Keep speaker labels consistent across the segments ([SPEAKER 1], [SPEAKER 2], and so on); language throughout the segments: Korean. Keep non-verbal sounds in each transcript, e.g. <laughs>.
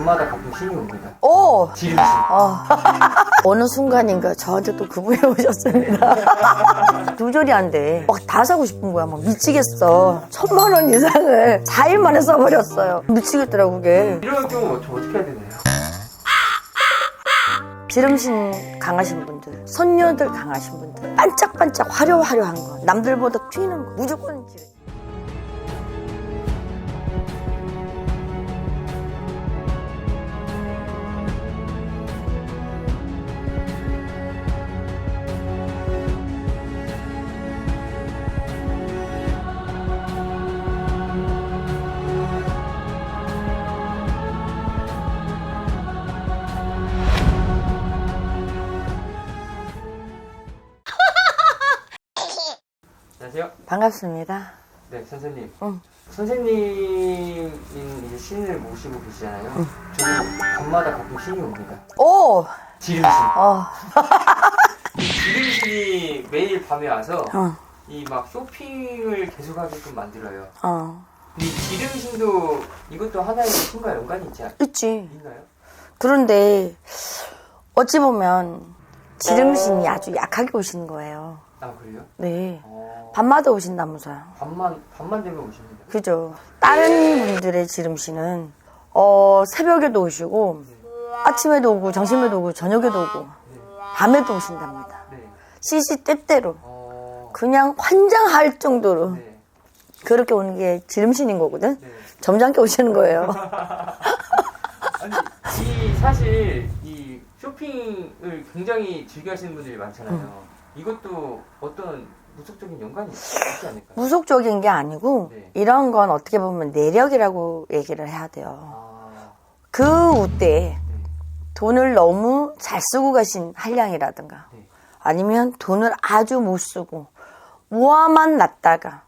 [SPEAKER 1] 밤마다 가끔 신이 옵니다.
[SPEAKER 2] 오!
[SPEAKER 1] 지름신.
[SPEAKER 2] 어. <laughs> 어느 순간인가 저한테 또 그분이 오셨습니다. 조절이 안 돼. 막 다 사고 싶은 거야. 막 미치겠어. 천만 원 이상을 4일 만에 써버렸어요. 미치겠더라고, 그게.
[SPEAKER 1] 이런 경우 저 어떻게 해야 되나요?
[SPEAKER 2] 지름신 강하신 분들, 선녀들 강하신 분들, 반짝반짝 화려화려한 거, 남들보다 튀는 거, 무조건 지름. 반갑습니다.
[SPEAKER 1] 네, 선생님.
[SPEAKER 2] 응.
[SPEAKER 1] 선생님이 이제 신을 모시고 계시잖아요. 저는 밤마다 가끔 신이 옵니다.
[SPEAKER 2] 오!
[SPEAKER 1] 지름신.
[SPEAKER 2] 어,
[SPEAKER 1] 이 지름신이 매일 밤에 와서
[SPEAKER 2] 어,
[SPEAKER 1] 이 막 쇼핑을 계속하게끔 만들어요.
[SPEAKER 2] 어.
[SPEAKER 1] 이 지름신도 이것도 하나의 신과 연관이 있지 않-
[SPEAKER 2] 있지.
[SPEAKER 1] 있나요?
[SPEAKER 2] 그런데, 어찌 보면, 지름신이 아주 약하게 오신 거예요.
[SPEAKER 1] 아 그래요?
[SPEAKER 2] 네.
[SPEAKER 1] 어,
[SPEAKER 2] 밤마다 오신다면서요.
[SPEAKER 1] 밤만 밤만 되면 오십니다.
[SPEAKER 2] 그죠. 다른 분들의 지름신은 어, 새벽에도 오시고 아침에도 오고 점심에도 오고 저녁에도 오고 밤에도 오신답니다.
[SPEAKER 1] 네.
[SPEAKER 2] 시시때때로
[SPEAKER 1] 어,
[SPEAKER 2] 그냥 환장할 정도로
[SPEAKER 1] 네.
[SPEAKER 2] 그렇게 오는 게 지름신인 거거든.
[SPEAKER 1] 네.
[SPEAKER 2] 점잖게 오시는 거예요. <laughs>
[SPEAKER 1] 아니 이 사실 이 쇼핑을 굉장히 즐겨하시는 분들이 많잖아요. 이것도 어떤 무속적인 연관이 있지 않을까요?
[SPEAKER 2] 무속적인 게 아니고
[SPEAKER 1] 네.
[SPEAKER 2] 이런 건 어떻게 보면 내력이라고 얘기를 해야 돼요.
[SPEAKER 1] 아,
[SPEAKER 2] 그 우때에 돈을 너무 잘 쓰고 가신 한량이라든가
[SPEAKER 1] 네.
[SPEAKER 2] 아니면 돈을 아주 못 쓰고 모아만 놨다가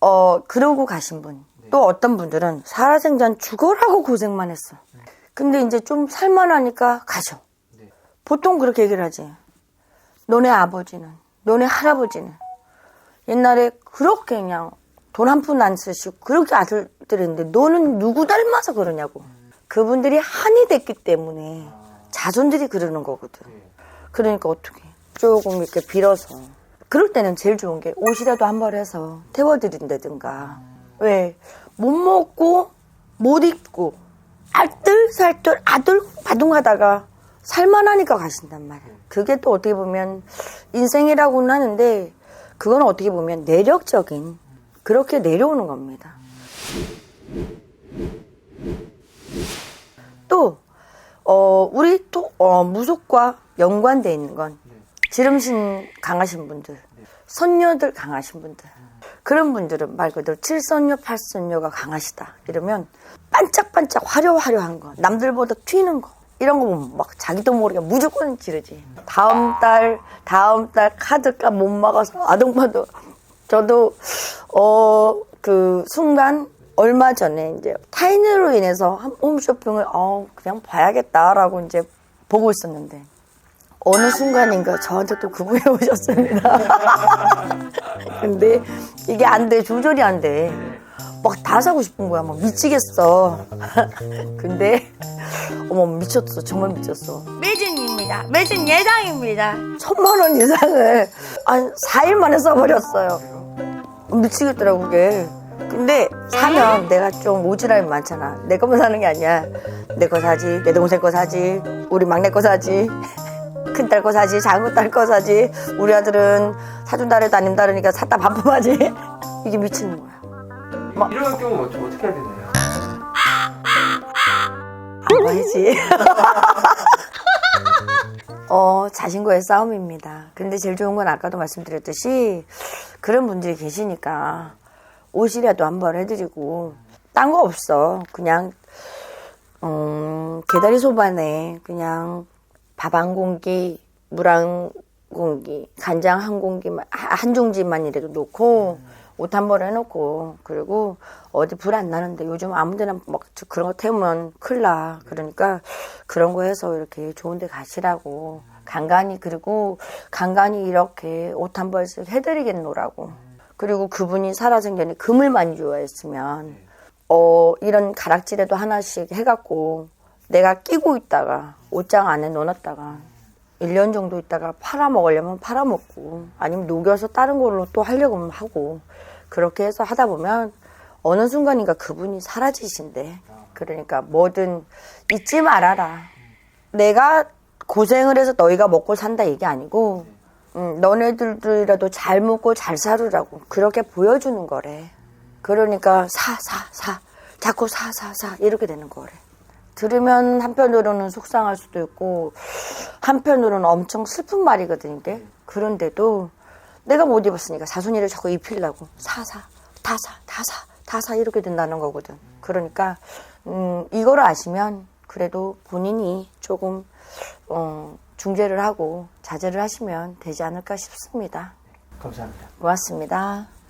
[SPEAKER 2] 어 그러고 가신 분. 또 어떤 분들은 살아생전 죽어라고 고생만 했어. 근데 이제 좀 살만하니까 가셔.
[SPEAKER 1] 네.
[SPEAKER 2] 보통 그렇게 얘기를 하지. 너네 아버지는, 너네 할아버지는 옛날에 그렇게 그냥 돈 한 푼 안 쓰시고 그렇게 아들들인데 너는 누구 닮아서 그러냐고. 그분들이 한이 됐기 때문에 자손들이 그러는 거거든.
[SPEAKER 1] 네.
[SPEAKER 2] 그러니까 어떻게 조금 이렇게 빌어서 그럴 때는 제일 좋은 게 옷이라도 한 벌 해서 태워드린다든가 왜 못 먹고 못 입고 알뜰살뜰 아들 바둥하다가 살만하니까 가신단 말이야 그게 또 어떻게 보면 인생이라고는 하는데 그건 어떻게 보면 내력적인 그렇게 내려오는 겁니다 또 어, 우리 또, 어, 무속과 연관돼 있는 건 지름신 강하신 분들, 선녀들 강하신 분들. 그런 분들은 말 그대로 칠선녀, 팔선녀가 강하시다. 이러면 반짝반짝 화려화려한 거, 남들보다 튀는 거. 이런 거 보면 막 자기도 모르게 무조건 지르지. 다음 달, 다음 달 카드값 못 막아서 아동파도 저도 어 그 순간 얼마 전에 이제 타인으로 인해서 한- 홈쇼핑을 어 그냥 봐야겠다라고 이제 보고 있었는데 어느 순간인가 저한테 또 그분이 <laughs> 오셨습니다. <laughs> 근데 이게 안 돼, 조절이 안 돼. 막 다 사고 싶은 거야, 막 미치겠어. <laughs> 근데 어머 미쳤어, 정말 미쳤어. 매진입니다. 매진 예상입니다. 천만 원 이상을 한 4일 만에 써버렸어요. 미치겠더라고 그게 근데 사면 내가 좀 오지랖이 많잖아 내 것만 사는 게 아니야 내 거 사지 내 동생 거 사지 우리 막내 거 사지 <laughs> 큰딸 거 사지 작은 딸 거 사지 우리 아들은 사준다 해도 아님 다르니까 샀다 반품하지 <laughs> 이게 미치는 거야
[SPEAKER 1] 이런 경우 저 어떻게 해야 되나요?
[SPEAKER 2] 안 봐야지. <laughs> 어 자신과의 싸움입니다. 근데 제일 좋은 건 아까도 말씀드렸듯이 그런 분들이 계시니까 옷이라도 한벌 해드리고 딴 거 없어. 그냥 음, 개다리 소반에 그냥 밥 한 공기 물한 공기 간장 한 공기만 하- 한 종지만이라도 놓고 옷한 벌 해놓고 그리고 어디 불 안 나는데 요즘 아무 데나 막 그런 거 태우면 큰일 나. 그러니까 그런 거 해서 이렇게 좋은 데 가시라고. 간간히 그리고 간간히 이렇게 옷 한 벌씩 해드리겠노라고. 그리고 그분이 살아생전에 금을 많이 좋아했으면 어 이런 가락지라도 하나씩 해갖고 내가 끼고 있다가 옷장 안에 넣어놨다가 1년 정도 있다가 팔아먹으려면 팔아먹고 아니면 녹여서 다른 걸로 또 하려고 하면 하고 그렇게 해서 하다 보면 어느 순간인가 그분이 사라지신대. 그러니까 뭐든 잊지 말아라. 내가 고생을 해서 너희가 먹고 산다 이게 아니고 음, 너네들이라도 잘 먹고 잘 살으라고 그렇게 보여주는 거래. 그러니까 사, 사, 사. 자꾸 사, 사, 사. 이렇게 되는 거래. 들으면 한편으로는 속상할 수도 있고, 한편으로는 엄청 슬픈 말이거든, 이게. 그런데도 내가 못 입었으니까 사순이를 자꾸 입히려고. 사, 사. 다 사, 다 사, 다 사. 이렇게 된다는 거거든. 그러니까, 음, 이거를 아시면 그래도 본인이 조금, 어, 중재를 하고 자제를 하시면 되지 않을까 싶습니다.
[SPEAKER 1] 감사합니다.
[SPEAKER 2] 고맙습니다.